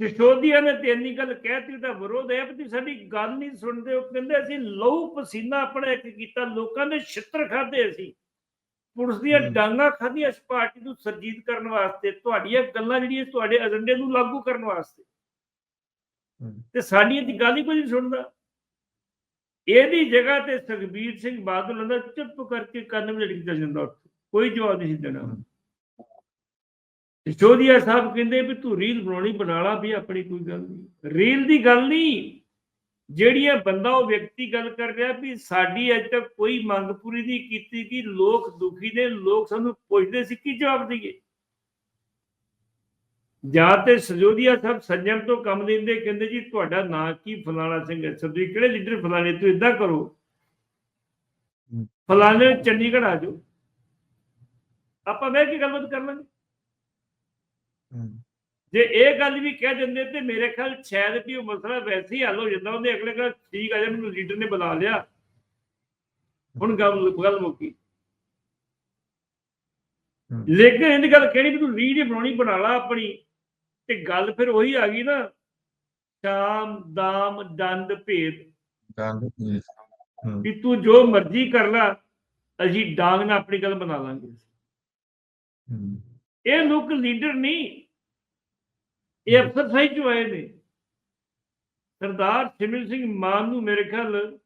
ਸਿਸੋਦੀਆ ਨੇ ਤੇ ਇੰਨੀ ਗੱਲ ਕਹਿਤੀ ਤਾਂ ਵਿਰੋਧ ਹੈ ਵੀ ਸਾਡੀ ਗੱਲ ਨਹੀਂ ਸੁਣਦੇ ਉਹ ਕਹਿੰਦੇ ਅਸੀਂ ਲਹੂ ਪਸੀਨਾ ਆਪਣਾ ਇੱਕ ਕੀਤਾ ਲੋਕਾਂ ਦੇ ਛਿੱਤਰ ਖਾਦੇ ਅਸੀਂ। ਪੁਲਿਸ ਦੀਆਂ। ਡਾਂਗਾ ਖਾਧੀਆਂ ਇਸ ਪਾਰਟੀ ਨੂੰ ਸਰਜੀਤ ਕਰਨ ਵਾਸਤੇ ਤੁਹਾਡੀਆਂ ਗੱਲਾਂ ਜਿਹੜੀਆਂ ਤੁਹਾਡੇ ਏਜੰਡੇ ਨੂੰ ਲਾਗੂ ਕਰਨ ਵਾਸਤੇ। ਤੇ ਸਾਡੀਆਂ ਦੀ ਗੱਲ ਹੀ ਕੋਈ ਨਹੀਂ ਸੁਣਦਾ। ਇਹਦੀ ਜਗ੍ਹਾ ਤੇ ਸੁਖਬੀਰ ਸਿੰਘ ਬਾਦਲ ਹੁੰਦਾ ਚੁੱਪ ਕਰਕੇ ਕੰਨ ਵਿੱਚ ਲੜ ਚੱਲ ਜਾਂਦਾ ਕੋਈ ਜਵਾਬ ਨਹੀਂ ਦੇਣਾ। ਹਮ। ਸਿਸੋਦੀਆ ਸਾਹਿਬ ਕਹਿੰਦੇ ਵੀ ਤੂੰ ਰੀਲ ਬਣਾਉਣੀ ਬਣਾ ਲਾ ਵੀ ਆਪਣੀ ਕੋਈ ਗੱਲ ਨਹੀਂ। ਰੀਲ ਦੀ ਗੱਲ ਨਹੀਂ ਜਿਹੜੀਆਂ ਬੰਦਾ ਉਹ ਵਿਅਕਤੀ ਗੱਲ ਕਰ ਰਿਹਾ ਵੀ ਸਾਡੀ ਅਜੇ ਤੱਕ ਕੋਈ ਮੰਗ ਪੂਰੀ ਨਹੀਂ ਕੀਤੀ ਕਿ ਲੋਕ ਦੁਖੀ ਨੇ ਲੋਕ ਸਾਨੂੰ ਪੁੱਛਦੇ ਸੀ ਕੀ ਜਵਾਬ ਦਈਏ। ਜਾਂ ਤੇ ਸਜੋਦੀਆ ਸਾਹਿਬ ਸੰਜਮ ਤੋਂ ਕੰਮ ਲੈਂਦੇ ਕਹਿੰਦੇ ਜੀ ਤੁਹਾਡਾ ਨਾਂ ਕੀ? ਫਲਾਣਾ ਸਿੰਘ ਹੈ। ਤੁਸੀਂ ਕਿਹੜੇ ਲੀਡਰ ਫਲਾਣੇ? ਤੋਂ ਇਦਾਂ ਕਰੋ। ਫਲਾਣੇ ਚੰਡੀਗੜ੍ਹ ਆ ਜਾਓ। ਆਪਾਂ ਬਹਿ ਕੇ ਗੱਲਬਾਤ ਕਰ ਲਾਂਗੇ। ਜੇ ਇਹ ਗੱਲ ਵੀ ਕਹਿ ਦਿੰਦੇ ਤੇ ਮੇਰੇ ਖਿਆਲ ਸ਼ਾਇਦ ਵੀ ਉਹ ਮਸਲਾ ਵੈਸੇ ਹੀ ਹੱਲ ਹੋ ਜਾਂਦਾ ਉਹਨੇ ਅਗਲੇ ਕਹਿੰਦਾ ਠੀਕ ਆ ਜੀ ਮੈਨੂੰ ਲੀਡਰ ਨੇ ਬੁਲਾ ਲਿਆ। ਹੁਣ ਗੱਲ ਗੱਲ ਮੁੱਕੀ। ਲੇਕਿਨ ਇਹਦੀ ਗੱਲ ਕਿਹੜੀ ਵੀ ਤੂੰ ਹੀ ਬਣਾਉਣੀ ਬਣਾ ਲਾ ਆਪਣੀ। ਤੇ ਗੱਲ ਫਿਰ ਉਹੀ ਆ ਗਈ ਨਾ ਸ਼ਾਮ ਦਾਮ ਦੰਦ ਭੇਦ। ਹਮ, ਵੀ ਤੂੰ ਜੋ ਮਰਜ਼ੀ ਕਰ ਲੈ ਅਸੀਂ ਡਾਂਗ ਨਾਲ ਆਪਣੀ ਗੱਲ ਬਣਾ ਲਾਂਗੇ। ਇਹ ਲੋਕ ਲੀਡਰ ਨਹੀਂ। ਇਹ ਅਫਸਰਸ਼ਾਹੀ ਚੋਂ ਆਏ ਨੇ। ਸਰਦਾਰ ਸਿਮਰਨ ਸਿੰਘ ਮਾਨ ਨੂੰ ਮੇਰੇ ਖਿਆਲ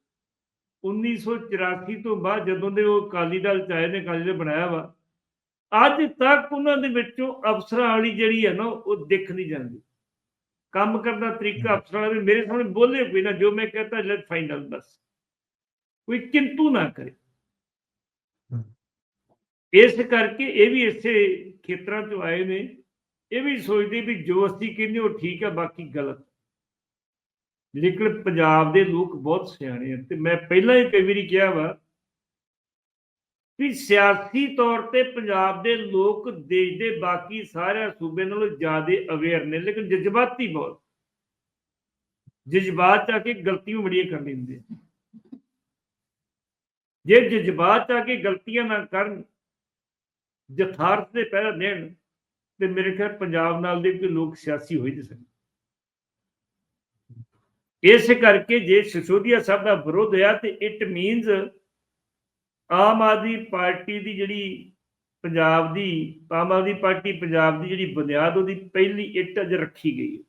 1984 ਤੋਂ ਬਾਅਦ ਜਦੋਂ ਦੇ ਉਹ ਅਕਾਲੀ ਦਲ ਚ ਆਏ ਨੇ ਅਕਾਲੀ ਦਲ ਬਣਾਇਆ ਵਾ ਅੱਜ ਤੱਕ ਉਹਨਾਂ ਦੇ ਵਿੱਚੋਂ ਅਫਸਰਾਂ ਵਾਲੀ ਜਿਹੜੀ ਹੈ ਨਾ ਉਹ ਦਿਖ ਨਹੀਂ ਜਾਂਦੀ। ਕੰਮ ਕਰਨ ਦਾ ਤਰੀਕਾ ਅਫਸਰਾਂ ਵਾਲਾ ਵੀ ਮੇਰੇ ਸਾਹਮਣੇ ਬੋਲੇ ਕੋਈ ਨਾ ਜੋ ਮੈਂ ਕਹਤਾ ਲੈਟ ਫਾਈਨਲ ਬਸ। ਕੋਈ ਕਿੰਤੂ ਨਾ ਕਰੇ। ਇਸ ਕਰਕੇ ਇਹ ਵੀ ਇਸੇ ਖੇਤਰਾਂ ਤੋਂ ਆਏ ਨੇ, ਇਹ ਵੀ ਸੋਚਦੇ ਵੀ ਜੋ ਅਸੀਂ ਕਹਿੰਦੇ ਉਹ ਠੀਕ ਆ, ਬਾਕੀ ਗਲਤ। ਲੇਕਿਨ ਪੰਜਾਬ ਦੇ ਲੋਕ ਬਹੁਤ ਸਿਆਣੇ ਆ ਤੇ ਮੈਂ ਪਹਿਲਾਂ ਹੀ ਕਈ ਵਾਰੀ ਕਿਹਾ ਵਾ ਵੀ ਸਿਆਸੀ ਤੌਰ ਤੇ ਪੰਜਾਬ ਦੇ ਲੋਕ ਦੇਸ਼ ਦੇ ਬਾਕੀ ਸਾਰੇ ਸੂਬੇ ਨਾਲੋਂ ਜ਼ਿਆਦਾ ਅਵੇਅਰ ਨੇ, ਲੇਕਿਨ ਜਜ਼ਬਾਤੀ ਬਹੁਤ। ਜਜ਼ਬਾਤ ਆ ਕੇ ਗਲਤੀਆਂ ਬੜੀਆਂ ਕਰ ਲੈਂਦੇ ਜੇ ਜਜ਼ਬਾਤ ਆ ਕੇ ਗਲਤੀਆਂ ਨਾ ਕਰਨ ਯਥਾਰਥ ਦੇ ਪਹਿਰਾ ਦੇਣ ਤੇ ਮੇਰੇ ਖਿਆਲ ਪੰਜਾਬ ਨਾਲ ਦੇ ਕੋਈ ਲੋਕ ਸਿਆਸੀ ਹੋਈ ਨਹੀਂ ਸਕਦੇ। ਇਸ ਕਰਕੇ ਜੇ ਸਿਸੋਦੀਆ ਸਾਹਿਬ ਦਾ ਵਿਰੋਧ ਹੋਇਆ ਤੇ ਇਟ ਮੀਨਸ ਆਮ ਆਦਮੀ ਪਾਰਟੀ ਦੀ ਜਿਹੜੀ ਪੰਜਾਬ ਦੀ, ਆਮ ਆਦਮੀ ਪਾਰਟੀ ਪੰਜਾਬ ਦੀ ਜਿਹੜੀ ਬੁਨਿਆਦ, ਉਹਦੀ ਪਹਿਲੀ ਇੱਟ ਅਜ ਰੱਖੀ ਗਈ ਹੈ।